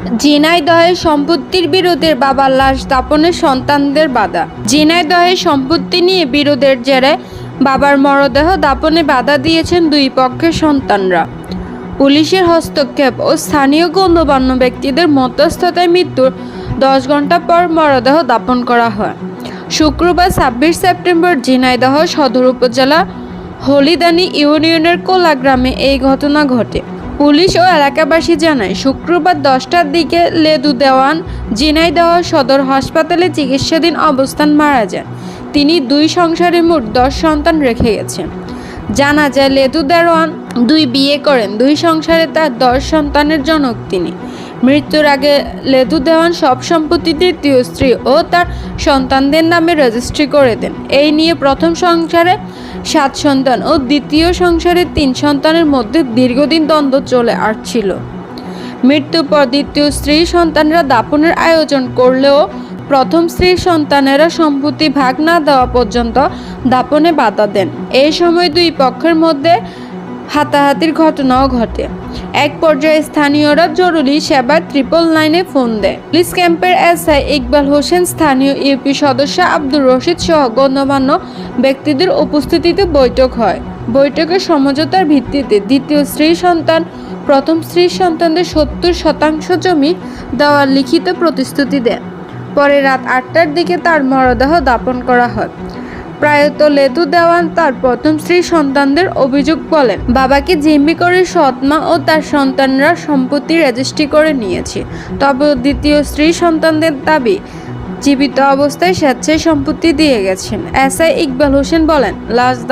ঝিনাইদহে সম্পত্তির বিরোধের বাবার লাশ দাপনে সন্তানদের বাধা। ঝিনাইদহে সম্পত্তি নিয়ে বিরোধের জেরে বাবার মরদেহ দাপনে বাধা দিয়েছেন দুই পক্ষের সন্তানরা। পুলিশের হস্তক্ষেপ ও স্থানীয় গণ্যমান্য ব্যক্তিদের মধ্যস্থতায় মৃত্যুর দশ ঘণ্টা পর মরদেহ দাপন করা হয়। শুক্রবার ছাব্বিশ সেপ্টেম্বর ঝিনাইদহ সদর উপজেলা হলিদানি ইউনিয়নের কোলা গ্রামে এই ঘটনা ঘটে। পুলিশ ও এলাকাবাসী জানায়, শুক্রবার দশটার দিকে লেদু দেওয়ান ঝিনাইদহ সদর হাসপাতালে চিকিৎসাধীন অবস্থান মারা যান তিনি দুই সংসারে মোট দশ সন্তান রেখে গেছেন। জানা যায় লেদু দেওয়ান দুই বিয়ে করেন, দুই সংসারে তার দশ সন্তানের জনক তিনি। মৃত্যুর আগে লেদু দেওয়ান সব সম্পত্তি দ্বিতীয় স্ত্রী ও তার সন্তানদের নামে রেজিস্ট্রি করে দেন। এই নিয়ে প্রথম সংসারে সাত সন্তান ও দ্বিতীয় সংসারে তিন সন্তানের মধ্যে দীর্ঘদিন দ্বন্দ্ব চলে আসছিল। মৃত্যুর পর দ্বিতীয় স্ত্রী সন্তানরা দাপনের আয়োজন করলেও প্রথম স্ত্রীর সন্তানেরা সম্পত্তি ভাগ না দেওয়া পর্যন্ত দাপনে বাধা দেন। এই সময় দুই পক্ষের মধ্যে হাতাহাতির ঘটনাও ঘটে। এক পর্যায়ে স্থানীয়রা জরুরি সেবা ট্রিপল নাইনে ফোন দেয়। পুলিশ ক্যাম্পের এসআই ইকবাল হোসেন, স্থানীয় ইউপি সদস্য আব্দুর রশিদ সহ গণ্যমান্য ব্যক্তিদের উপস্থিতিতে বৈঠক হয়। বৈঠকে সমঝোতার ভিত্তিতে দ্বিতীয় স্ত্রী সন্তান, প্রথম স্ত্রী সন্তানদের সত্তর শতাংশ জমি দেওয়ার লিখিত প্রতিশ্রুতি দেন। পরে রাত আটটার দিকে তার মরদেহ দাপন করা হয়। প্রায়ত লেতু দেওয়ান তার প্রথম স্ত্রী সন্তানদের অভিযোগ বলেন, বাবাকে জিম্মি করে সৎমা ও তার সন্তানরা সম্পত্তি রেজিস্ট্রি করে নিয়েছে। তবে দ্বিতীয় স্ত্রী সন্তানদের দাবি, জীবিত অবস্থায় স্বেচ্ছায় সম্পত্তি দিয়ে গেছেন। এস আই ইকবাল হোসেন বলেন, লাশ